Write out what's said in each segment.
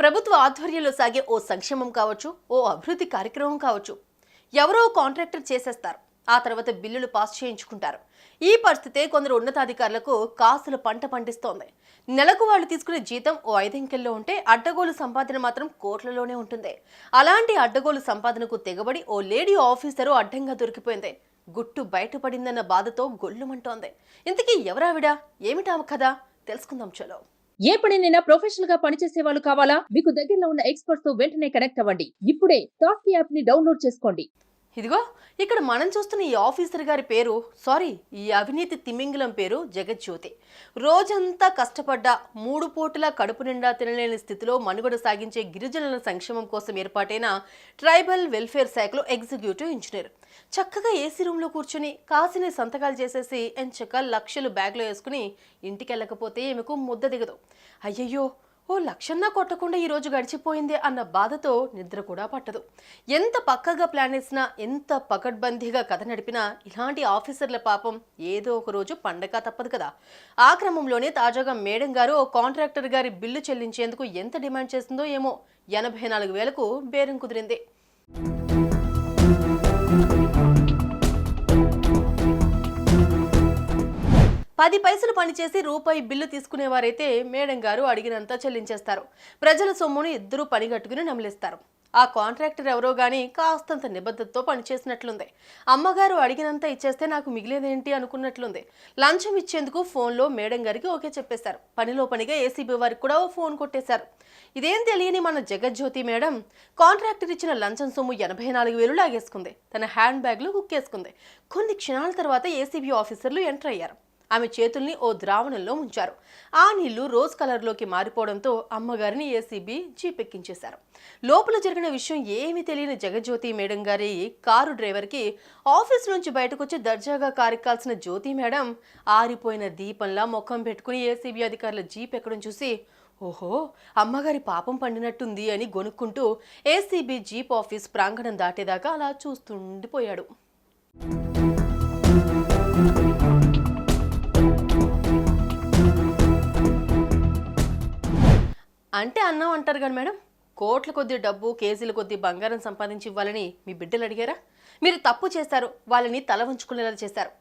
ప్రభుత్వ ఆధ్వర్యంలో సాగే ఓ సంక్షేమం కావచ్చు ఓ అభివృద్ధి కార్యక్రమం కావచ్చు. ఎవరో కాంట్రాక్టర్ చేసేస్తారు. ఆ తర్వాత బిల్లులు పాస్ చేయించుకుంటారు. ఈ పరిస్థితే కొందరు ఉన్నతాధికారులకు కాసుల పంట పండిస్తోంది. నెలకు వాళ్ళు తీసుకునే జీతం ఓ ఐదంకెల్లో ఉంటే అడ్డగోలు సంపాదన మాత్రం కోట్లలోనే ఉంటుంది. అలాంటి అడ్డగోలు సంపాదనకు తెగబడి ఓ లేడీ ఆఫీసరు అడ్డంగా దొరికిపోయింది. గుట్టు బయటపడిందన్న బాధతో గొల్లుమంటోంది. ఇంతకీ ఎవరావిడా? ఏమిటావు కథ? తెలుసుకుందాం చలో. ఏ పనినైనా ప్రొఫెషనల్గా పనిచేసే వాళ్ళు కావాలా? మీకు దగ్గరలో ఉన్న ఎక్స్పర్ట్స్తో వెంటనే కనెక్ట్ అవ్వండి. ఇప్పుడే టాక్ యాప్ని డౌన్లోడ్ చేసుకోండి. ఇదిగో ఇక్కడ మనం చూస్తున్న ఈ ఆఫీసర్ గారి పేరు సారీ ఈ అవినీతి తిమింగిలం పేరు జగజ్యోతి. రోజంతా కష్టపడ్డా మూడు పూటల కడుపు నిండా తినలేని స్థితిలో మనుగడ సాగించే గిరిజనుల సంక్షేమం కోసం ఏర్పాటైన ట్రైబల్ వెల్ఫేర్ శాఖలో ఎగ్జిక్యూటివ్ ఇంజనీర్. చక్కగా ఏసీ రూమ్లో కూర్చుని కాసిన సంతకాలు చేసేసి ఎంచక్క లక్షలు బ్యాగ్లో వేసుకుని ఇంటికి వెళ్ళకపోతే ఈమెకు ముద్ద దిగదు. అయ్యయ్యో ఓ లక్షన్నా కొట్టకుండా ఈరోజు గడిచిపోయింది అన్న బాధతో నిద్ర కూడా పట్టదు. ఎంత పక్కగా ప్లాన్ వేసినా ఎంత పకడ్బందీగా కథ నడిపినా ఇలాంటి ఆఫీసర్ల పాపం ఏదో ఒక రోజు పండగ తప్పదు కదా. ఆ క్రమంలోనే తాజాగా మేడం గారు ఓ కాంట్రాక్టర్ గారి బిల్లు చెల్లించేందుకు ఎంత డిమాండ్ చేసిందో ఏమో ఎనభై నాలుగు వేలకు బేరం కుదిరింది. పది పైసలు పనిచేసి రూపాయి బిల్లు తీసుకునేవారైతే మేడం గారు అడిగినంత చెల్లించేస్తారు. ప్రజల సొమ్మును ఇద్దరూ పనిగట్టుకుని నమిలిస్తారు. ఆ కాంట్రాక్టర్ ఎవరో గాని కాస్తంత నిబద్ధతతో పనిచేసినట్లుంది. అమ్మగారు అడిగినంత ఇచ్చేస్తే నాకు మిగిలేదేంటి అనుకున్నట్లుంది. లంచం ఇచ్చేందుకు ఫోన్లో మేడం గారికి ఓకే చెప్పేశారు. పనిలో పనిగా ఏసీబీ వారికి కూడా ఓ ఫోన్ కొట్టేశారు. ఇదేం తెలియని మన జగజ్యోతి మేడం? కాంట్రాక్టర్ ఇచ్చిన లంచం సొమ్ము ఎనభై నాలుగు వేలు లాగేసుకుంది. తన హ్యాండ్ బ్యాగ్లో కుక్కేసుకుంది కొన్ని క్షణాల తర్వాత ఏసీబీ ఆఫీసర్లు ఎంటర్ అయ్యారు. ఆమె చేతుల్ని ఓ ద్రావణంలో ఉంచారు. ఆ నీళ్ళు రోజ్ కలర్లోకి మారిపోవడంతో అమ్మగారిని ఏసీబీ జీపెక్కించేశారు లోపల జరిగిన విషయం ఏమీ తెలియని జగజ్యోతి మేడం గారి కారు డ్రైవర్కి ఆఫీస్ నుంచి బయటకు వచ్చి దర్జాగా కారెక్కాల్సిన జ్యోతి మేడం ఆరిపోయిన దీపంలా ముఖం పెట్టుకుని ఏసీబీ అధికారుల జీప్ ఎక్కడం చూసి ఓహో అమ్మగారి పాపం పండినట్టుంది అని గొనుక్కుంటూ ఏసీబీ జీప్ ఆఫీస్ ప్రాంగణం దాటేదాకా అలా చూస్తుండిపోయాడు. అంటే అన్నం అంటారు కానీ మేడం కోట్ల కొద్ది డబ్బు కేజీల కొద్ది బంగారం సంపాదించి ఇవ్వాలని మీ బిడ్డలు అడిగారా? మీరు తప్పు చేశారు వాళ్ళని తల ఉంచుకునేలా చేశారు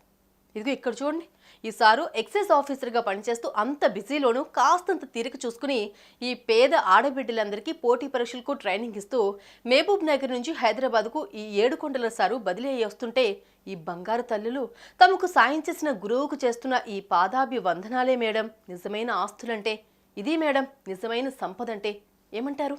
ఇదిగో ఇక్కడ చూడండి. ఈ సారు ఎక్సైజ్ ఆఫీసర్గా పనిచేస్తూ అంత బిజీలోనూ కాస్తంత తీరిక చూసుకుని ఈ పేద ఆడబిడ్డలందరికీ పోటీ పరీక్షలకు ట్రైనింగ్ ఇస్తూ మహబూబ్ నగర్ నుంచి హైదరాబాద్కు ఈ ఏడుకొండల సారు బదిలీ అయ్యి వస్తుంటే ఈ బంగారు తల్లులు తమకు సాయం చేసిన గురువుకు చేస్తున్న ఈ పాదాభి వందనాలే మేడం. నిజమైన ఆస్తులంటే ఇది మేడం నిజమైన సంపద అంటే ఏమంటారు?